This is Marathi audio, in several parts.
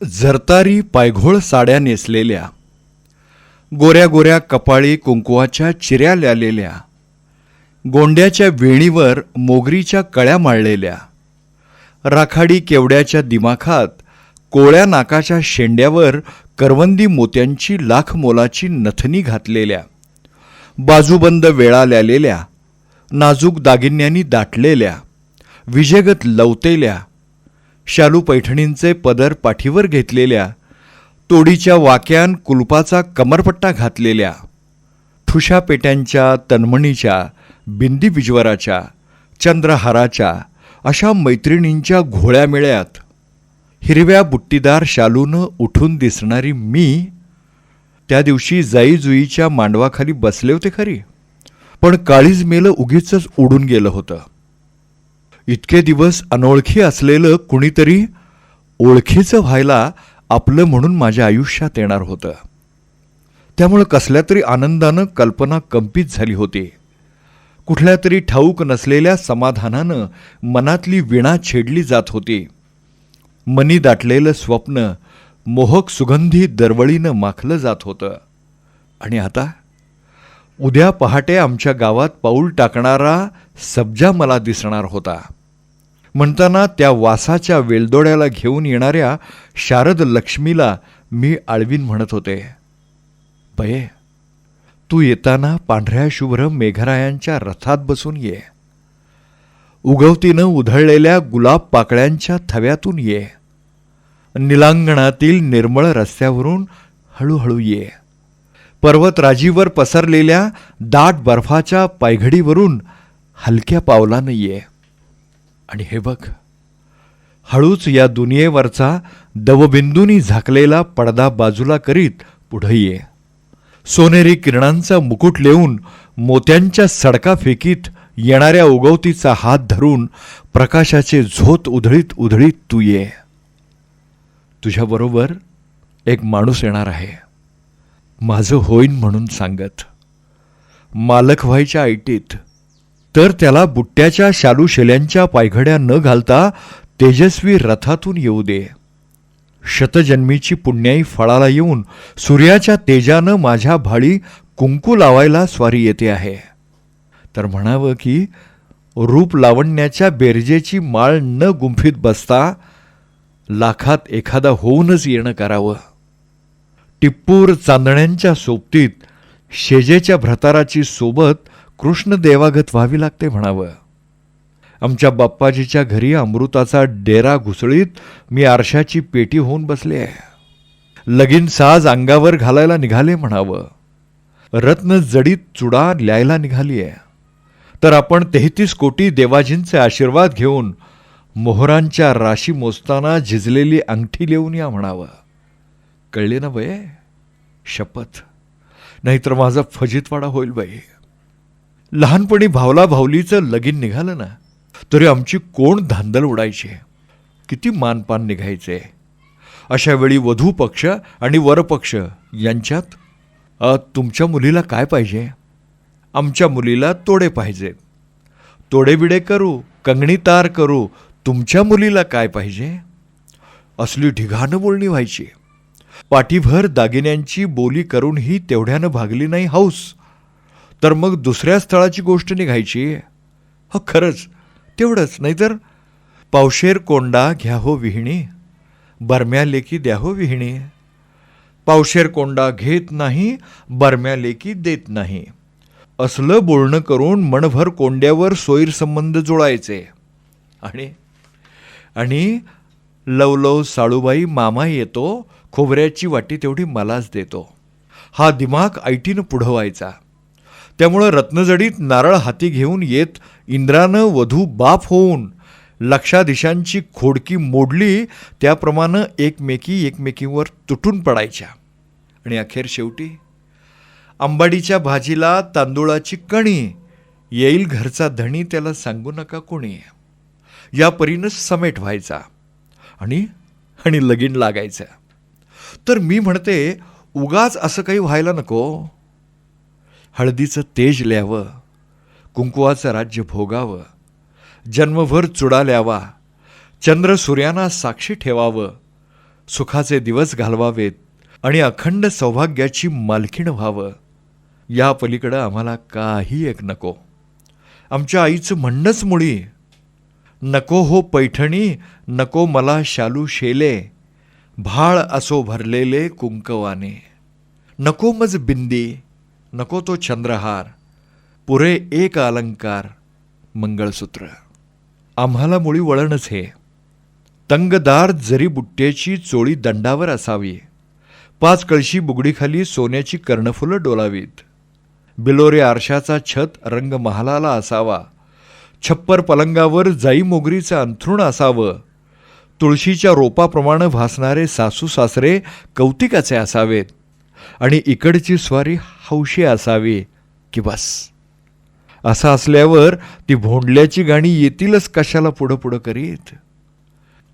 झरतारी पायघोळ साड्या नेसलेल्या गोऱ्या गोऱ्या कपाळी कुंकुवाच्या चिऱ्या ल्यालेल्या गोंड्याच्या वेणीवर मोगरीच्या कळ्या माळलेल्या राखाडी केवड्याच्या दिमाखात कोळ्या नाकाच्या शेंड्यावर करवंदी मोत्यांची लाख मोलाची नथनी घातलेल्या बाजूबंद वेळा ल्यालेल्या नाजूक दागिन्यांनी दाटलेल्या विजेगत लवतेल्या शालू पैठणींचे पदर पाठीवर घेतलेल्या तोडीच्या वाक्यान कुलपाचा कमरपट्टा घातलेल्या ठुशा पेट्यांच्या तन्मणीच्या बिंदी बिजवराच्या चंद्रहाराच्या अशा मैत्रिणींच्या घोळ्या मिळ्यात हिरव्या बुट्टीदार शालूनं उठून दिसणारी मी त्या दिवशी जाईजुईच्या मांडवाखाली बसले होते खरी पण काळीज मेलं उगीच उडून गेलं होतं. इतके दिवस अनोळखी असलेलं कुणीतरी ओळखीचं व्हायला आपलं म्हणून माझ्या आयुष्यात येणार होतं. त्यामुळं कसल्या तरी आनंदानं कल्पना कंपित झाली होती. कुठल्या तरी ठाऊक नसलेल्या समाधानानं मनातली विणा छेडली जात होती. मनी दाटलेलं स्वप्न मोहक सुगंधी दरवळीनं माखलं जात होतं. आणि आता? उद्या पहाटे आमच्या गावात पाऊल टाकणारा सब्जा मला दिसणार होता. म्हणताना त्या वासाच्या वेलदोड्याला घेऊन येणाऱ्या शारद लक्ष्मीला मी आळवीन म्हणत होते. बये तू येताना पांढऱ्या शुभ्र मेघरायांच्या रथात बसून ये. उगवतीनं उधळलेल्या गुलाब पाकळ्यांच्या थव्यातून ये. निलांगणातील निर्मळ रस्त्यावरून हळूहळू ये. पर्वतराजीवर पसरलेल्या दाट बर्फाच्या पायघडीवरून हलक्या पावलानं ये. आणि हे बघ हळूच या दुनियेवरचा दवबिंदूनी झाकलेला पडदा बाजूला करीत पुढे ये. सोनेरी किरणांचा मुकुट लेऊन मोत्यांच्या सडका फेकीत येणाऱ्या उगवतीचा हात धरून प्रकाशाचे झोत उधळीत उधळीत तू ये. तुझ्याबरोबर एक माणूस येणार आहे. माझं होईन म्हणून सांगत. मालक व्हायच्या ऐटीत तर त्याला बुट्ट्याच्या शालूशेल्यांच्या पायघड्या न घालता तेजस्वी रथातून येऊ दे. शतजन्मीची पुण्याई फळाला येऊन सूर्याच्या तेजानं माझ्या भाळी कुंकू लावायला स्वारी येते आहे. तर म्हणावं की रूप लावण्याच्या बेरजेची माळ न गुंफीत बसता लाखात एखादा होऊनच येणं करावं. टिप्पूर चांदण्यांच्या सोबतीत शेजेच्या भ्रताराची सोबत कृष्ण देवागत व्हावी लागते म्हणावं. आमच्या बाप्पाजीच्या घरी अमृताचा डेरा घुसळीत मी आरशाची पेटी होऊन बसले आहे. लगीन साज अंगावर घालायला निघाले म्हणावं. रत्न जडीत चुडा ल्यायला निघाली आहे. तर आपण तेहतीस कोटी देवाजींचे आशीर्वाद घेऊन मोहरांच्या राशी मोजताना झिजलेली अंगठी लिहून या म्हणावं. कळले ना बये शपथ. नाहीतर माझा फजितवाडा होईल बाई. लहानपणी भावला भावलीचं लगीन निघालं ना तरी आमची कोण धांदल उडायची? किती मानपान निघायचे? अशा वेळी वधू पक्ष आणि वरपक्ष यांच्यात तुमच्या मुलीला काय पाहिजे? आमच्या मुलीला तोडे पाहिजे. तोडेबिडे करू कंगणी तार करू तुमच्या मुलीला काय पाहिजे? असली ढिघानं बोलणी व्हायची. पाठीभर दागिन्यांची बोली करूनही तेवढ्यानं भागली नाही हौस. तर मग दुसऱ्या स्थळाची गोष्ट निघायची? हो खरंच. तेवढंच नाहीतर? पावशेर कोंडा घ्या हो विहिणी. बरम्या लेकी द्या हो विहिणी. पावशेर कोंडा घेत नाही बरम्या लेकी देत नाही. असलं बोलणं करून मनभर कोंड्यावर सोयीर संबंध जुळायचे. आणि आणि लवलव साळूबाई मामा येतो खोबऱ्याची वाटी तेवढी मलाच देतो. हा दिमाग ऐटीनं पुढं व्हायचा. त्यामुळं रत्नजडीत नारळ हाती घेऊन येत इंद्रानं वधू बाप होऊन लक्षाधीशांची खोडकी मोडली त्याप्रमाणे एकमेकी एकमेकीवर तुटून पडायच्या. आणि अखेर शेवटी आंबाडीच्या भाजीला तांदूळाची कणी येईल घरचा धणी त्याला सांगू नका कोणी. या परीनं समेट व्हायचा आणि आणि लगीन लागायचं. तर मी म्हणते उगाच असं काही व्हायला नको. हळदीचं तेज ल्यावं कुंकुवाचं राज्य भोगावं जन्मभर चुडा ल्यावा चंद्र सूर्यांना साक्षी ठेवावं सुखाचे दिवस घालवावेत आणि अखंड सौभाग्याची मालकीण व्हावं. या पलीकडं आम्हाला काही एक नको. आमच्या आईचं म्हणणंच मुळी. नको हो पैठणी नको मला शालू शेले भाळ असो भरलेले कुंकवाने. नको मज बिंदी. नको तो चंद्रहार पुरे एक अलंकार मंगळसूत्र. आम्हाला मुळी वळणच हे. तंगदार जरी बुट्ट्याची चोळी दंडावर असावी पाच कळशी बुगडीखाली सोन्याची कर्णफुलं डोलावीत. बिलोरे आरशाचा छत रंग महालाला असावा छप्पर पलंगावर जाई मोगरीचं अंथरुण असावं तुळशीच्या रोपाप्रमाणे भासणारे सासू सासरे कौतिकाचे असावेत. आणि इकडची स्वारी हौशी असावी की बस. असं असल्यावर ती भोंडल्याची गाणी येतीलच कशाला पुढं पुढं करीत?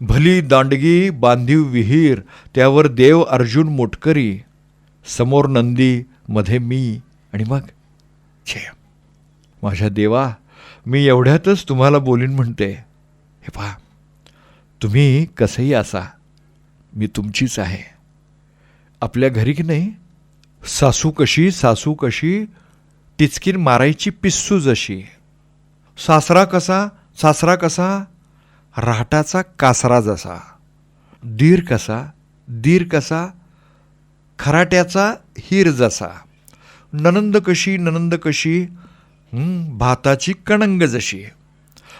भली दांडगी बांधीव विहीर त्यावर देव अर्जुन मोटकरी समोर नंदी मध्ये मी आणि मग छे माझ्या देवा मी एवढ्यातच तुम्हाला बोलीन म्हणते. हे पहा तुम्ही कसंही असा मी तुमचीच आहे. आपल्या घरी की नाही? सासू कशी सासू कशी टिचकीन मारायची पिस्सू जशी. सासरा कसा सासरा कसा राहटाचा कासरा जसा. दीर कसा दीर कसा खराट्याचा हिर जसा. ननंद कशी ननंद कशी भाताची कणंग जशी.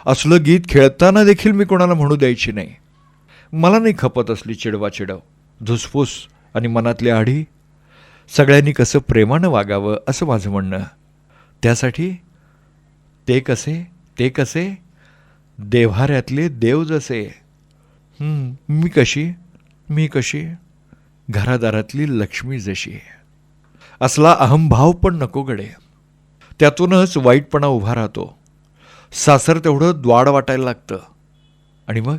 असलं गीत खेळताना देखील मी कोणाला म्हणू द्यायची नाही. मला नाही खपत असली चिडवा चिडव धुसफूस आणि मनातली आढी सगळ्यांनी कसं प्रेमानं वागावं असं माझं म्हणणं. त्यासाठी ते कसे ते कसे देव्हाऱ्यातले देव जसे. मी कशी मी कशी घरादारातली लक्ष्मी जशी. असला अहंभाव पण नको गडे. त्यातूनच वाईटपणा उभा राहतो. सासर तेवढं द्वाड वाटायला लागतं. आणि मग?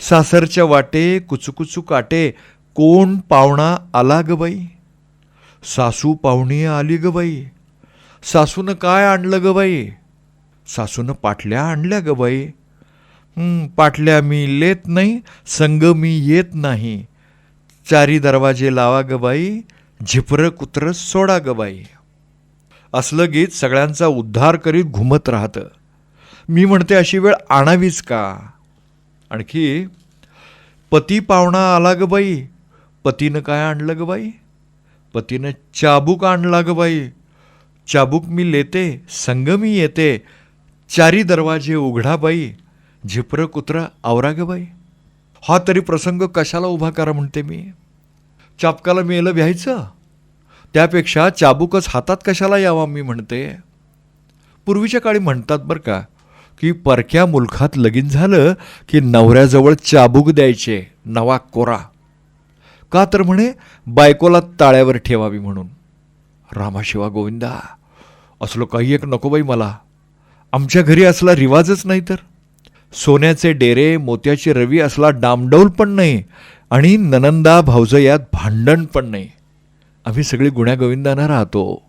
सासरच्या वाटे कुचुकुचू काटे कोण पाहुणा आला ग बाई? सासू पाहुणी आली ग बाई. सासूनं काय आणलं ग बाई? सासूनं पाटल्या आणल्या ग बाई. पाटल्या मी लेत नाही संग मी येत नाही. चारी दरवाजे लावा ग बाई झिपर कुत्र सोडा ग बाई. असलं गीत सगळ्यांचा उद्धार करीत घुमत राहतं. मी म्हणते अशी वेळ आणावीच का? आणखी पती पाहुणा आला ग बाई. पतीनं काय आणलं ग बाई? पतीनं चाबूक आणला ग बाई. चाबूक मी लेते संग मी येते. चारी दरवाजे उघडा बाई. झिपरं कुत्रा आवरा ग बाई. हा तरी प्रसंग कशाला उभा करा म्हणते मी? चापकाला मेलं व्यायचं त्यापेक्षा चाबूकच हातात कशाला यावा मी म्हणते? पूर्वीच्या काळी म्हणतात बरं का की परक्या मुलखात लगीन झालं की नवऱ्याजवळ चाबूक द्यायचे नवा कोरा. का तर म्हणे बायकोला ताळ्यावर ठेवावी म्हणून. रामाशिवा गोविंदा असलो काही एक नको बाई मला. आमच्या घरी असला रिवाजच नाही तर. सोन्याचे डेरे मोत्याची रवी असला डामडौल पण नाही आणि ननंदा भाऊजयात भांडण पण नाही. आम्ही सगळी गुण्यागोविंदांना राहतो.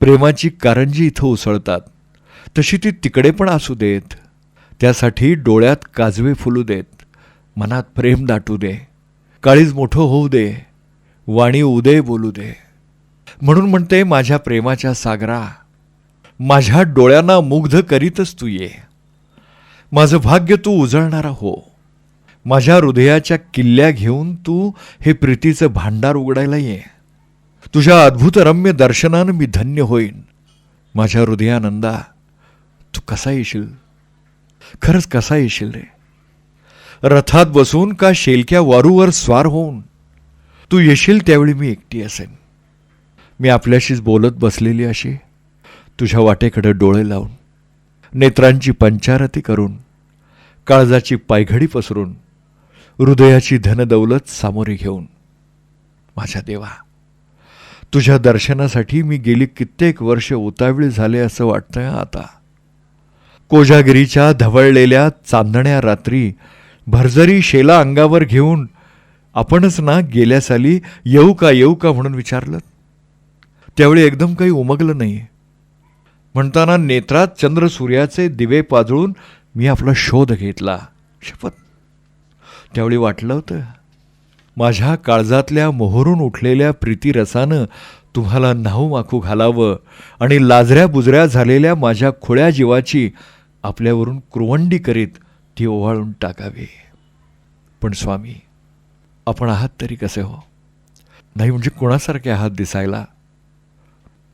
प्रेमाची कारंजी इथं उसळतात. तशी ती तिकडे पण असू देत. त्यासाठी डोळ्यात काजवे फुलू देत. मनात प्रेम दाटू दे. काळीज मोठं होऊ दे वाणी उदय बोलू दे. म्हणून म्हणते माझ्या प्रेमाच्या सागरा माझ्या डोळ्यांना मुग्ध करीतच तू ये. माझं भाग्य तू उजळणारा हो. माझ्या हृदयाच्या किल्ल्या घेऊन तू हे प्रीतीचं भांडार उघडायला ये. तुझ्या अद्भुत रम्य दर्शनानं मी धन्य होईन. माझ्या हृदयानंदा तू कसा येशील? खरंच कसा येशील रे? रथात बसून का शेलक्या वारूवर स्वार होऊन? तू येशील त्यावेळी मी एकटी असेन. मी आपल्याशीच बोलत बसलेली अशी. तुझ्या वाटेकडे डोळे लावून नेत्रांची पंचारती करून काळजाची पायघडी पसरून हृदयाची धनदौलत सामोरी घेऊन माझ्या देवा तुझ्या दर्शनासाठी मी गेली कित्येक वर्ष उतावीळी झाले असं वाटतंय आता. कोजागिरीच्या धवळलेल्या चांदण्या रात्री भरजरी शेला अंगावर घेऊन आपणच ना गेल्या साली येऊ का येऊ का म्हणून विचारलं. त्यावेळी एकदम काही उमगलं नाही म्हणताना नेत्रात चंद्र सूर्याचे दिवे पाजळून मी आपला शोध घेतला. शपथ. त्यावेळी वाटलं होतं माझ्या काळजातल्या मोहरून उठलेल्या प्रीतिरसानं तुम्हाला न्हाऊ माखू घालावं आणि लाजऱ्या बुजऱ्या झालेल्या माझ्या खुळ्या जीवाची आपल्यावरून क्रुवंडी करीत ती ओवाळून टाकावी. पण स्वामी आपण आहात तरी कसे हो? नाही म्हणजे कोणासारखे आहात दिसायला?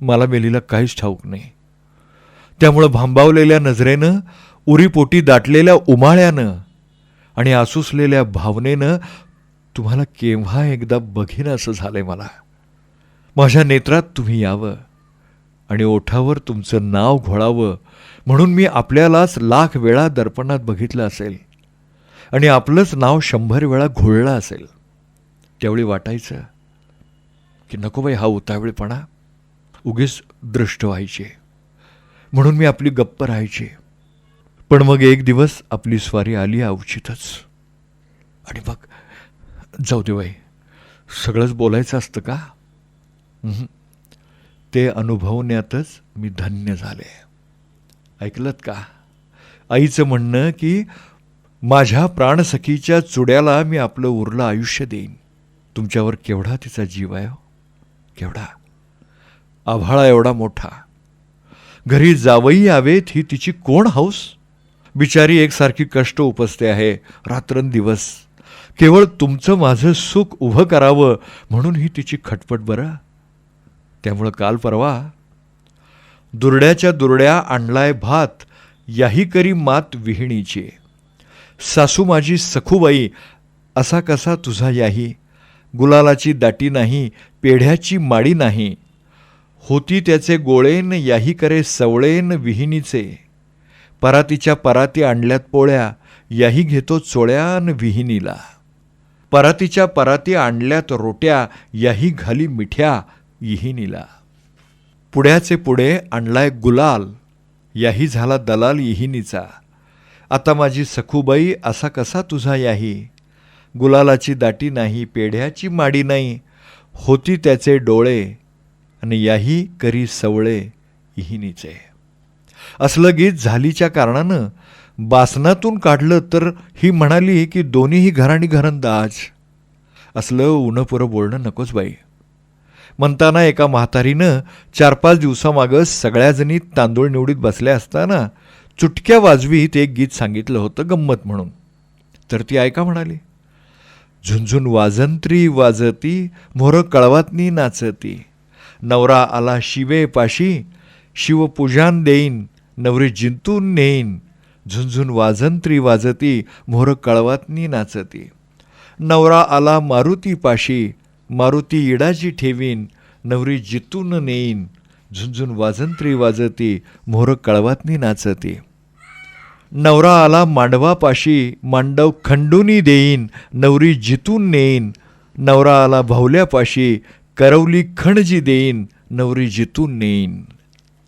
मला मेलीला काहीच ठाऊक नाही. त्यामुळं भांबावलेल्या नजरेनं उरीपोटी दाटलेल्या उमाळ्यानं आणि आसुसलेल्या भावनेनं तुम्हाला केव्हा एकदा बघीन असं झालंय मला. माझ्या नेत्रात तुम्ही यावं आणि ओठावर तुमचं नाव घोळावं म्हणून मी आपल्यालाच लाख वेळा दर्पणात बघितलं असेल. आणि आपलंच नाव शंभर वेळा घोळलं असेल. त्यावेळी वाटायचं की नको बाई हा उतावळेपणा. उगीच दृष्ट व्हायचे. म्हणून मी आपली गप्प राहायची. पण मग एक दिवस आपली स्वारी आली अवचितच आणि मग जाऊ दे बाई सगळंच बोलायचं असतं का? ते अनुभवण्यातच मी धन्य झाले. ऐकलत का? आईचं म्हणणं की माझ्या प्राणसखीच्या चुड्याला मी आपलं उरलं आयुष्य देईन. तुमच्यावर केवढा तिचा जीव आहे हो? केवढा? आभाळा एवढा मोठा. घरी जावई यावेत ही तिची कोण हौस बिचारी एकसारखी कष्ट उपसते आहे रात्रंदिवस. केवळ तुमचं माझं सुख उभं करावं म्हणून ही तिची खटपट बरं. त्यामुळं काल परवा दुरड्याच्या दुरड्या आणलाय भात याही करी मात विहिणीची. सासू माझी सखूबाई असा कसा तुझा याही? गुलालाची दाटी नाही पेढ्याची माडी नाही. होती त्याचे गोळेन याही करे सवळेन विहिनीचे परातीच्या पराती आणल्यात पोळ्या याही घेतो चोळ्यान विहिनीला परातीच्या पराती आणल्यात रोट्या याही घाली मिठ्या इहिनीला पुढ्याचे पुढे आणलाय गुलाल याही झाला दलाल इहिनीचा आता माझी सखूबाई असा कसा तुझा याही? गुलालाची दाटी नाही पेढ्याची माडी नाही होती त्याचे डोळे आणि याही करी सवळे इहिनीचे असलं गीत झालीच्या कारणानं बासनातून काढलं तर ही म्हणाली की दोन्हीही घराणी घरंदाज असलं उन्हपुरं बोलणं नकोच बाई. म्हणताना एका म्हातारीनं चार पाच दिवसामागं सगळ्याजणी तांदूळ निवडीत बसल्या असताना चुटक्या वाजवीत एक गीत सांगितलं होतं गंमत म्हणून. तर ती ऐका म्हणाली झुंझुन वाजंत्री वाजती मोर कळवातनी नाचती. नवरा आला शिवे पाशी शिवपूजान देईन नवरी जिंतून नेईन. झुंझुन वाजंत्री वाजती मोर कळवातनी नाचती. नवरा आला मारुती पाशी मारुती इडाची ठेवीन नवरी जितून नेईन. झुंझुन वाजंत्री वाजती मोहर कळवातनी नाचती. नवरा आला मांडवापाशी मांडव खंडूनी देईन नवरी जितून नेईन. नवरा आला भावल्यापाशी करवली खणजी देईन नवरी जितून नेईन.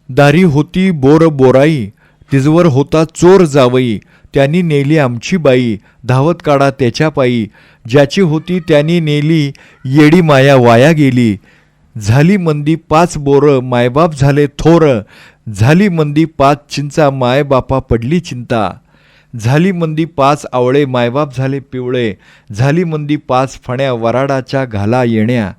दारी होती बोर बोराई तिजवर होता चोर जावई त्यांनी नेली आमची बाई धावत काढा त्याच्या पायी. ज्याची होती त्यांनी नेली येडी माया वाया गेली. झाली मंदी पाच बोरं मायबाप झाले थोर. झाली मंदी पाच चिंचा मायबापा पडली चिंता. झाली मंदी पाच आवळे मायबाप झाले पिवळे. झाली मंदी पाच फण्या वराडाच्या घाला येण्या.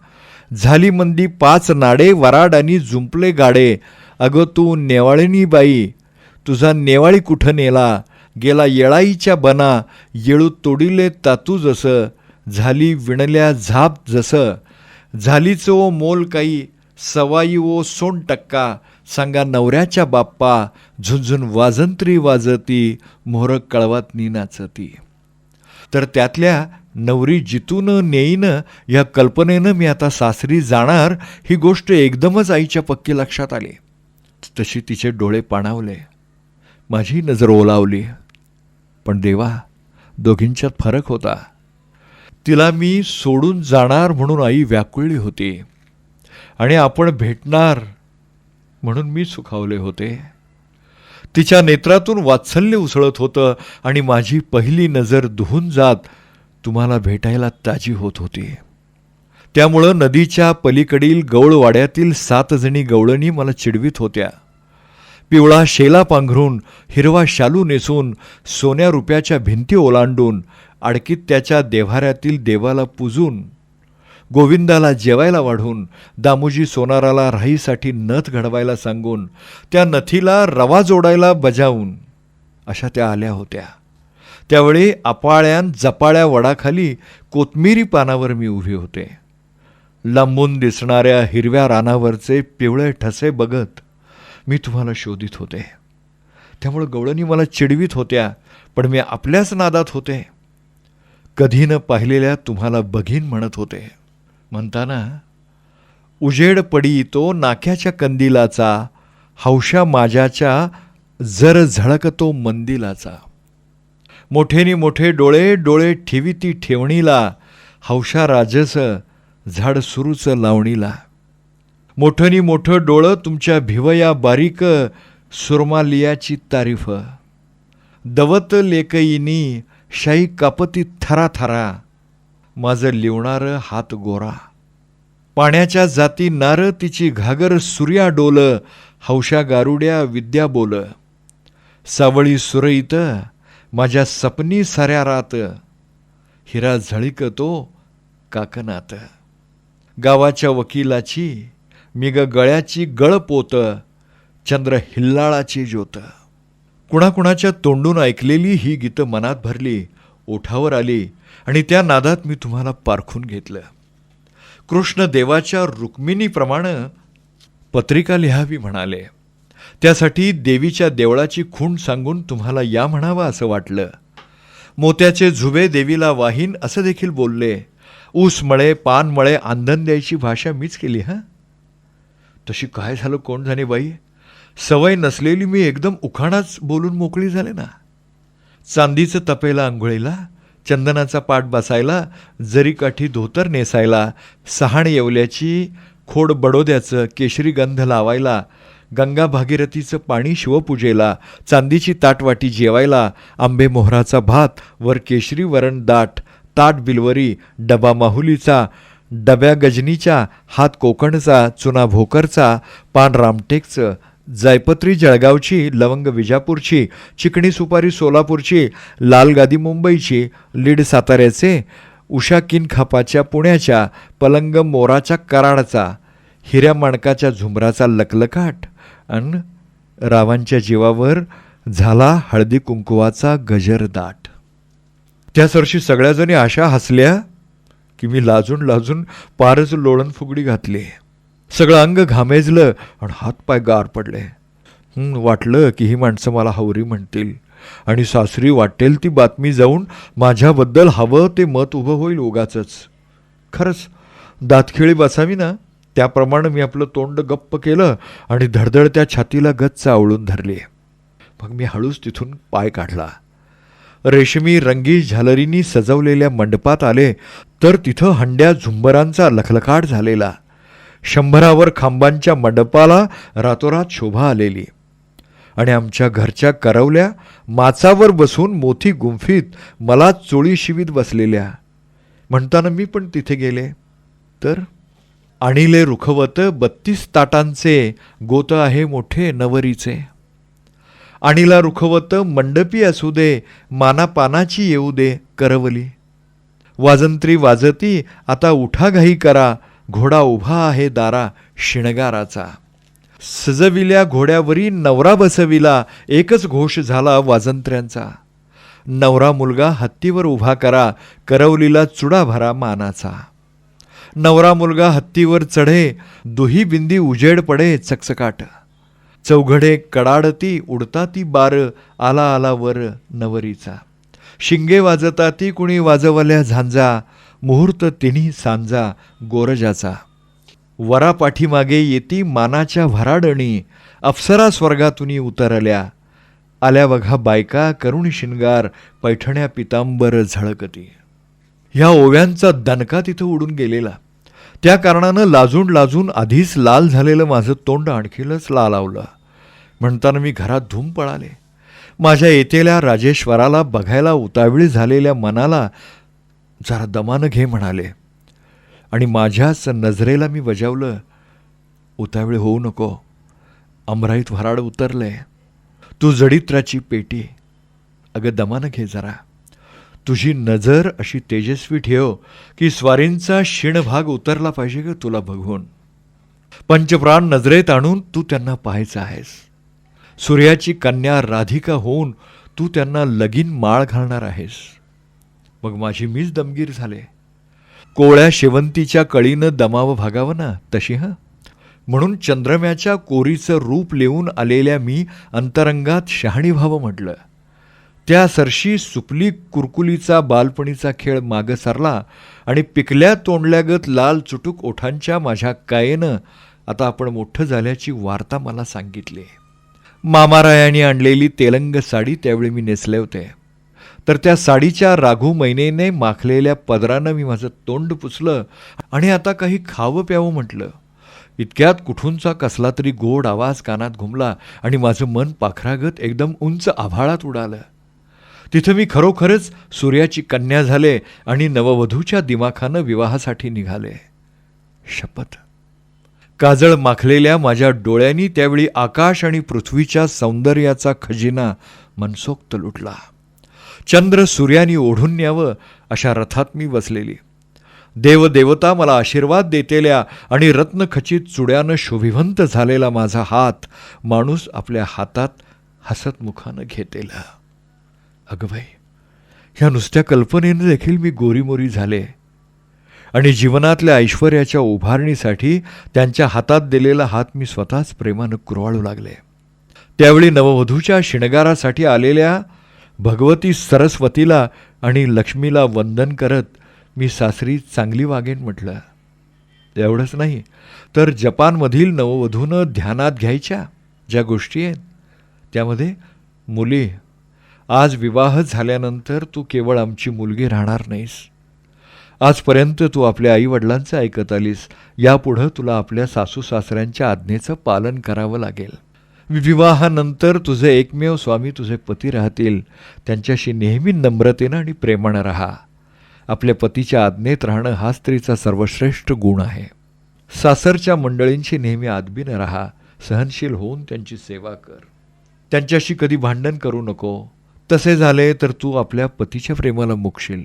झाली मंदी पाच नाडे वराडानी जुंपले गाडे. अगं तू नेवाळीनी बाई. तुझा नेवाळी कुठं नेला? गेला येळाईच्या बना येळू तोडिले तातू जसं झाली विणल्या झाप जसं. झालीच ओ मोल काही सवाई ओ सोन टक्का सांगा नवऱ्याच्या बाप्पा झुंझुन वाजंत्री वाजती मोहर कळवात नाचती. तर त्यातल्या नवरी जितून नेईन या कल्पनेनं मी आता सासरी जाणार ही गोष्ट एकदमच आईच्या पक्की लक्षात आली. तशी तिचे डोळे पाणावले. माझी नजर ओलावली. पण देवा दोघींच्यात फरक होता. तिला मी सोडून जाणार म्हणून आई व्याकुळली होती आणि आपण भेटणार म्हणून मी सुखावले होते. तिच्या नेत्रातून वात्सल्य उसळत होतं आणि माझी पहिली नजर धुवून जात तुम्हाला भेटायला ताजी होत होती. त्यामुळं नदीच्या पलीकडील गौळवाड्यातील सात जणी गवळणी मला चिडवीत होत्या. पिवळा शेला पांघरून हिरवा शालू नेसून सोन्या रुपयाच्या भिंती ओलांडून अडकीत त्याच्या देव्हाऱ्यातील देवाला पूजून गोविंदाला जेवायला वाढून दामोजी सोनाराला राहीसाठी नथ घडवायला सांगून त्या नथीला रवा जोडायला बजावून अशा त्या आल्या होत्या. त्यावेळी अपाळ्यान जपाळ्या वडाखाली कोथमिरी पानावर मी उभी होते. लांबून दिसणाऱ्या हिरव्या रानावरचे पिवळे ठसे बघत मी तुम्हाला शोधित होते. त्यामुळं गवळणी मला चिडवीत होत्या पण मी आपल्याच नादात होते. कधी न पाहिलेल्या तुम्हाला बघीन म्हणत होते. म्हणताना उजेड पडी तो नाक्याच्या कंदिलाचा हौशा माझ्याच्या जर झळकतो मंदिलाचा. मोठेनी मोठे डोळे डोळे ठेवी ती ठेवणीला हौशा राजस झाड सुरूच लावणीला. मोठनी मोठं डोळं तुमच्या भिवया बारीक सुरमालियाची तारीफ. दवत लेकईनी शाई कापती थरा थरा माझं लिवणारं हात गोरा. पाण्याच्या जाती नार तिची घागर सूर्या डोल हौशा गारुड्या विद्या बोल. सावळी सुरईत माझ्या सपनी साऱ्या रात. हिरा झळिक तो काकनात. गावाच्या वकिलाची मी ग गळ्याची गळपोत चंद्र हिल्लाळाची ज्योत. कुणाकुणाच्या तोंडून ऐकलेली ही गीतं मनात भरली ओठावर आली आणि त्या नादात मी तुम्हाला पारखून घेतलं. कृष्ण देवाच्या रुक्मिणीप्रमाणे पत्रिका लिहावी म्हणाले. त्यासाठी देवीच्या देवळाची खूण सांगून तुम्हाला या म्हणावं असं वाटलं. मोत्याचे झुबे देवीला वाहीन असं देखील बोलले. ऊस मळे पान मळे आंधन द्यायची भाषा मीच केली हां? तशी काय झालं कोण जाणे बाई? सवय नसलेली मी एकदम उखाणाच बोलून मोकळी झाले ना. चांदीचं तपेला आंघोळीला चंदनाचा पाठ बसायला जरीकाठी धोतर नेसायला सहाण येवल्याची खोड बडोद्याचं केशरी गंध लावायला गंगा भागीरथीचं पाणी शिवपूजेला चांदीची ताटवाटी जेवायला आंबे मोहराचा भात वर केशरी वरण दाट ताट बिलवरी डबा माहुलीचा डब्या गजनीच्या हात कोकणचा चुना भोकरचा पान रामटेकचं जायपत्री जळगावची लवंग विजापूरची चिकणी सुपारी सोलापूरची लाल गादी मुंबईची लीड साताऱ्याचे उषा किनखापाच्या पुण्याच्या पलंग मोराच्या कराडचा हिऱ्या माणकाच्या झुमराचा लकलकाट अन रावांच्या जीवावर झाला हळदी कुंकुवाचा गजर दाट त्याच वर्षी सगळ्याजणी अशा हसल्या की मी लाजून लाजून पारच लोळण फुगडी घातली. सगळं अंग घामेजलं आणि हातपाय गार पडले. वाटलं की ही माणसं मला हवरी म्हणतील. आणि सासरी वाटेल ती बातमी जाऊन माझ्याबद्दल हवं ते मत उभं होईल उगाचंच. खरंच दातखिळी बसावी ना? त्याप्रमाणे मी आपलं तोंड गप्प केलं आणि धडधडत्या छातीला गच्च आवळून धरली. मग मी हळूच तिथून पाय काढला. रेशमी रंगी झालरींनी सजवलेल्या मंडपात आले तर तिथं हंड्या झुंबरांचा लखलखाट झालेला. शंभरावर खांबांच्या मंडपाला रातोरात शोभा आलेली. आणि आमच्या घरच्या करवल्या माचावर बसून मोठी गुंफीत मला चोळी शिवीत बसलेल्या. म्हणताना मी पण तिथे गेले. तर आणिले रुखवत बत्तीस ताटांचे गोत आहे मोठे नवरीचे. आणीला रुखवत मंडपी असू दे मानापानाची येऊ दे करवली. वाजंत्री वाजती आता उठाघाई करा घोडा उभा आहे दारा शिणगाराचा. सजविल्या घोड्यावरी नवरा बसविला एकच घोष झाला वाजंत्र्यांचा. नवरा मुलगा हत्तीवर उभा करा करवलीला चुडा भरा मानाचा. नवरा मुलगा हत्तीवर चढे दुही बिंदी उजेड पडे चकचकाट. चौघडे कडाडती उडता ती बार आला आला वर नवरीचा. शिंगे वाजता ती कुणी वाजवल्या झांजा मुहूर्त तिन्ही सांजा गोरजाचा. वरा पाठीमागे येती मानाच्या भराडणी अप्सरा स्वर्गातून उतरल्या. आल्या बघा बायका करुण शिंगार पैठण्या पितांबर झळकती. ह्या ओव्यांचा दणका तिथं उडून गेलेला. त्या कारणानं लाजून लाजून आधीच लाल झालेलं माझं तोंड आणखीनच लालावलं. म्हणताना मी घरात धूम पळाले. माझ्या येतेल्या राजेश्वराला बघायला उतावीळ झालेल्या मनाला जरा दमानं घे म्हणाले. आणि माझ्याच नजरेला मी बजावलं उतावीळ होऊ नको. अमराईत वराड उतरलंय. तू जडित्राची पेटी. अगं दमानं घे जरा. तुझी नजर अशी तेजस्वी ठेव की स्वारींचा शिणभाग उतरला पाहिजे ग तुला बघून. पंचप्राण नजरेत आणून तू त्यांना पाहायचं आहेस. सूर्याची कन्या राधिका होऊन तू त्यांना लगीन माळ घालणार आहेस. मग माझी मीच दमगीर झाले. कोळ्या शेवंतीच्या कळीनं दमावं भागावं ना तशी हां? म्हणून चंद्रम्याच्या कोरीचं रूप लिहून आलेल्या मी अंतरंगात शहाणी व्हावं म्हटलं. त्या सरशी सुपली कुरकुलीचा बालपणीचा खेळ मागं सरला आणि पिकल्या तोंडल्यागत लाल चुटूक ओठांच्या माझ्या कायेनं आता आपण मोठं झाल्याची वार्ता मला सांगितली. मामारायाने आणलेली तेलंग साडी त्यावेळी मी नेसले होते. तर त्या साडीच्या राघू महिनेने माखलेल्या पदरानं मी माझं तोंड पुसलं आणि आता काही खावं प्यावं म्हटलं. इतक्यात कुठूनचा कसला तरी गोड आवाज कानात घुमला आणि माझं मन पाखरागत एकदम उंच आभाळात उडालं. तिथं मी खरोखरच सूर्याची कन्या झाले आणि नववधूच्या दिमाखानं विवाहासाठी निघाले. शपथ. काजळ माखलेल्या माझ्या डोळ्यांनी त्यावेळी आकाश आणि पृथ्वीच्या सौंदर्याचा खजिना मनसोक्त लुटला. चंद्र सूर्यानी ओढून न्यावं अशा रथात मी बसलेली. देवदेवता मला आशीर्वाद देतेल्या आणि रत्नखचित चुड्यानं शोभिवंत झालेला माझा हात माणूस आपल्या हातात हसतमुखानं घेतेला. अगं बाई ह्या नुसत्या कल्पनेनं देखील मी गोरीमोरी झाले. आणि जीवनातल्या ऐश्वर्याच्या उभारणीसाठी त्यांच्या हातात दिलेला हात मी स्वतःच प्रेमानं कुरवाळू लागले. त्यावेळी नववधूच्या शिणगारासाठी आलेल्या भगवती सरस्वतीला आणि लक्ष्मीला वंदन करत मी सासरी चांगली वागेन म्हटलं. एवढंच नाही तर जपानमधील नववधूनं ध्यानात घ्यायच्या ज्या गोष्टी आहेत त्यामध्ये मुली आज विवाह झाल्यानंतर तू केवळ आमची मुलगी राहणार नाहीस. आजपर्यंत तू आपल्या आईवडिलांचं ऐकत आलीस. यापुढं तुला आपल्या सासू सासऱ्यांच्या आज्ञेचं पालन करावं लागेल. विवाहानंतर तुझे एकमेव स्वामी तुझे पती राहतील. त्यांच्याशी नेहमी नम्रतेनं आणि प्रेमानं राहा. आपल्या पतीच्या आज्ञेत राहणं हा स्त्रीचा सर्वश्रेष्ठ गुण आहे. सासरच्या मंडळींशी नेहमी आदबीनं राहा. सहनशील होऊन त्यांची सेवा कर. त्यांच्याशी कधी भांडण करू नको. तसे झाले तर तू आपल्या पतीच्या प्रेमाला मुकशील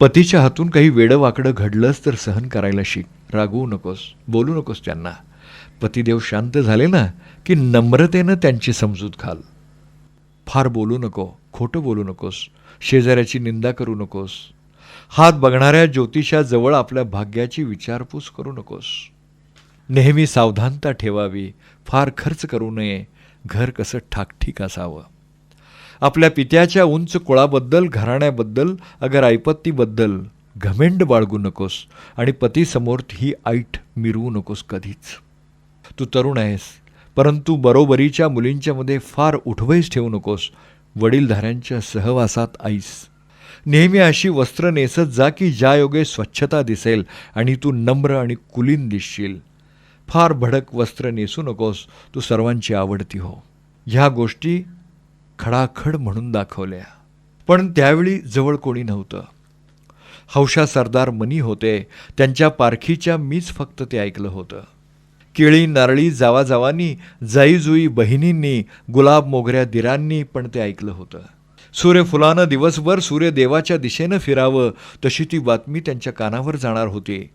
पतीच्या हातून काही वेडं वाकडं घडलंच तर सहन करायला शिक. रागवू नकोस. बोलू नकोस त्यांना. पतिदेव शांत झाले ना की नम्रतेनं त्यांची समजूत घाल. फार बोलू नको. खोटं बोलू नकोस. शेजाऱ्याची निंदा करू नकोस. हात बघणाऱ्या ज्योतिषाजवळ आपल्या भाग्याची विचारपूस करू नकोस. नेहमी सावधानता ठेवावी. फार खर्च करू नये. घर कसं ठाकठीक असावं. आपल्या पित्याच्या उंच कुळाबद्दल घराण्याबद्दल अगर ऐपत्तीबद्दल घमेंड बाळगू नकोस आणि पतीसमोर ही ऐट मिरवू नकोस कधीच. तू तरुण आहेस परंतु बरोबरीच्या मुलींच्यामध्ये फार उठवैस ठेवू नकोस वडीलधाऱ्यांच्या सहवासात आईस. नेहमी अशी वस्त्र नेसत जा की ज्या योगे स्वच्छता दिसेल आणि तू नम्र आणि कुलीन दिसशील. फार भडक वस्त्र नेसू नकोस तू सर्वांची आवडती हो. ह्या गोष्टी खडाखड म्हणून दाखवल्या. पण त्यावेळी जवळ कोणी नव्हतं. हौशा सरदार मनी होते त्यांच्या पारखीच्या मीच फक्त ते ऐकलं होतं. केळी नारळी जावाजावांनी जाईजुई बहिणींनी गुलाब मोगऱ्या दिरांनी पण ते ऐकलं होतं. सूर्यफुलानं दिवसभर सूर्यदेवाच्या दिशेनं फिरावं तशी ती बातमी त्यांच्या कानावर जाणार होती.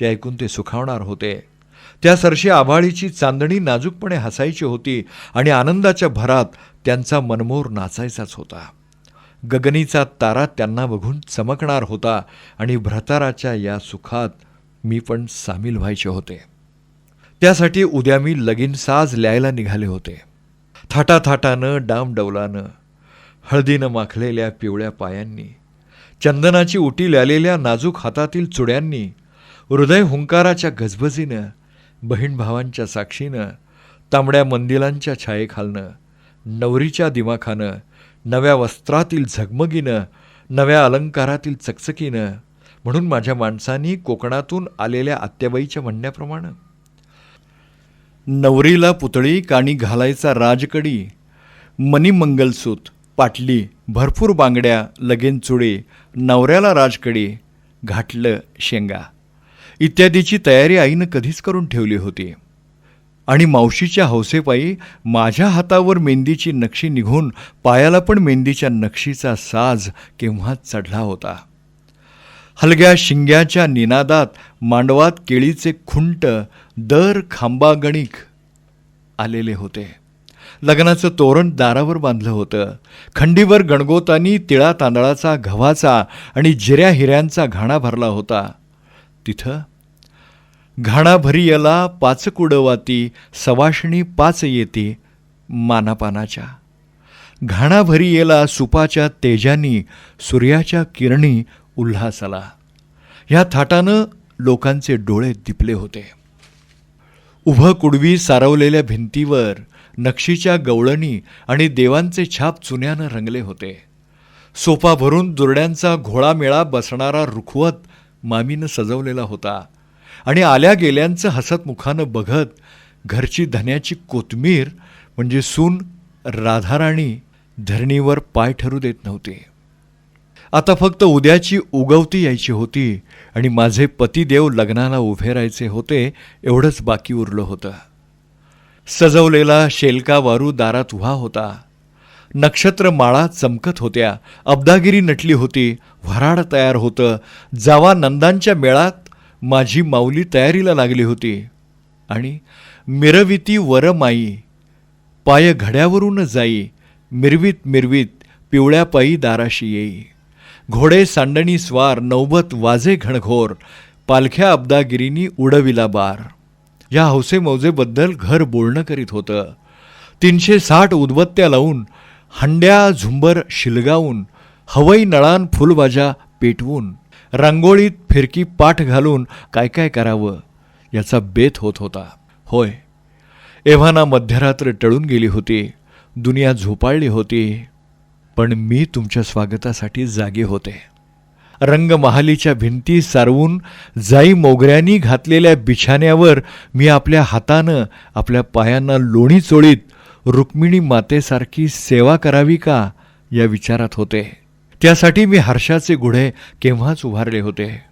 ते ऐकून ते सुखावणार होते. त्या सरशी आभाळीची चांदणी नाजूकपणे हसायची होती आणि आनंदाच्या भरात त्यांचा मनमोर नाचायचाच होता. गगनीचा तारा त्यांना बघून चमकणार होता आणि भ्रताराच्या या सुखात मी पण सामील व्हायचे होते. त्यासाठी उद्या मी लगीन साज ल्यायला निघाले होते. थाटाथाटानं डामडौलानं हळदीनं माखलेल्या पिवळ्या पायांनी चंदनाची उटी ल्यालेल्या नाजूक हातातील चुड्यांनी हृदय हुंकाराच्या गजबजीनं बहीण भावांच्या साक्षीनं तांबड्या मंदिरांच्या छायेखालनं नवरीच्या दिमाखानं नव्या वस्त्रातील झगमगीनं नव्या अलंकारातील चकचकीनं म्हणून माझ्या माणसांनी कोकणातून आलेल्या आत्याबाईच्या म्हणण्याप्रमाणे. नवरीला पुतळी काणी घालायचा राजकडी मणिमंगलसूत पाटली भरपूर बांगड्या लगेन चुडे नवऱ्याला राजकडी घाटलं शेंगा. इत्यादीची तयारी आईनं कधीच करून ठेवली होती. आणि मावशीच्या हौसेपायी माझ्या हातावर मेहंदीची नक्षी निघून पायाला पण मेहंदीच्या नक्षीचा साज केव्हाच चढला होता. हलग्या शिंग्याच्या निनादात मांडवात केळीचे खुंट दर खांबागणिक आलेले होते. लग्नाचं तोरण दारावर बांधलं होतं. खंडीवर गणगोतानी तिळा तांदळाचा गव्हाचा आणि जिऱ्या हिऱ्यांचा घाणा भरला होता. तिथं? घाणाभरी याला पाच कुडवाती सवाष्णी पाच येते मानापानाच्या. घाणाभरी येला सुपाच्या तेजानी सूर्याच्या किरणी उल्हासाला. ह्या थाटानं लोकांचे डोळे दिपले होते. उभं कुडवी सारवलेल्या भिंतीवर नक्षीच्या गवळणी आणि देवांचे छाप चुन्यानं रंगले होते. सोपा भरून दुरड्यांचा घोळामेळा बसणारा रुखवत मामीनं सजवलेला होता. आणि आल्या गेल्यांचं हसत मुखानं बघत घरची धन्याची कोथमीर म्हणजे सून राधाराणी धरणीवर पाय ठरू देत नव्हते. आता फक्त उद्याची उगवती यायची होती आणि माझे पतिदेव लग्नाला उभे राहायचे होते एवढंच बाकी उरलं होतं. सजवलेला शेलका वारू दारात उभा होता. नक्षत्रमाळा चमकत होत्या. अब्दागिरी नटली होती. वराड तयार होतं. जावा नंदांच्या मेळात माझी माऊली तयारीला लागली होती. आणि मिरविती वरमाई. पाय घड्यावरून जाई. मिरवीत मिरवीत पिवळ्या पायी दाराशी येई. घोडे सांडणी स्वार नौबत वाजे घणघोर पालख्या अब्दागिरीनी उडविला बार. या हौसे मौजेबद्दल घर बोलणं करीत होतं. तीनशे साठ उदबत्त्या लावून हंड्या झुंबर शिलगावून हवई नळान फुलबाजा पेटवून रांगोळीत फिरकी पाठ घालून काय काय करावं याचा बेत होत होता. होय एव्हाना मध्यरात्र टळून गेली होती दुनिया झोपाळली होती पण मी तुमच्या स्वागतासाठी जागे होते. रंगमहालीच्या भिंती सारवून जाई मोगऱ्यांनी घातलेल्या बिछाण्यावर मी आपल्या हातानं आपल्या पायांना लोणी चोळीत रुक्मिणी मातेसारखी सेवा करावी का या विचारात होते. त्यासाठी मी हर्षाचे गुढे केव्हाच उभारले होते.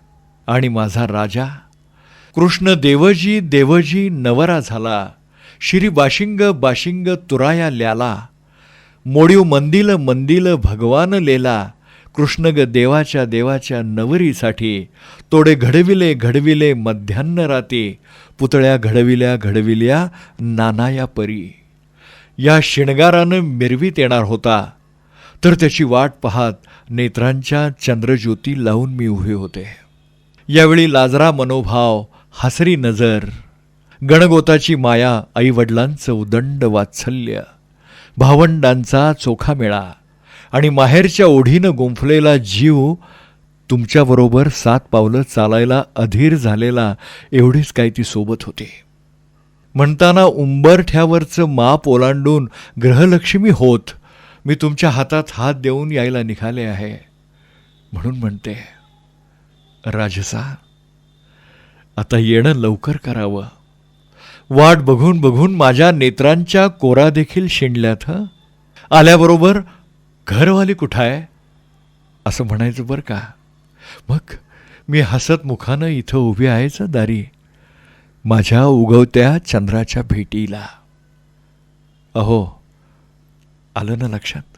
आणि माझा राजा कृष्ण देवजी देवजी नवरा झाला. श्री बाशिंग बाशिंग तुराया ल्याला. मोडीव मंदिल मंदिल भगवान लेला. कृष्ण ग देवाच्या देवाच्या नवरीसाठी. तोडे घडविले घडविले मध्यान्न राती. पुतळ्या घडविल्या घडविल्या नानाया परी या शिणगारानं मिरवीत येणार होता. तर त्याची वाट पाहत नेत्रांच्या चंद्रज्योती लावून मी उभे होते. यावेळी लाजरा मनोभाव हसरी नजर गणगोताची माया आईवडिलांचं उदंड वात्सल्य भावंडांचा चोखा मेळा आणि माहेरच्या ओढीनं गुंफलेला जीव तुमच्याबरोबर सात पावलं चालायला अधीर झालेला एवढीच काय ती सोबत होती. म्हणताना उंबरठ्यावरचं माप ओलांडून ग्रहलक्ष्मी होत मी तुमच्या हातात हात देऊन यायला निघाले आहे. म्हणून म्हणते राजसा आता येणं लवकर करावं. वाट बघून बघून माझ्या नेत्रांच्या कोरा देखील शिणल्यात हं? आल्याबरोबर घरवाली कुठं आहे असं म्हणायचं बरं का? मग मी हसत मुखानं इथं उभी आहेच दारी. माझ्या उगवत्या चंद्राच्या भेटीला. अहो आलं ना लक्षात?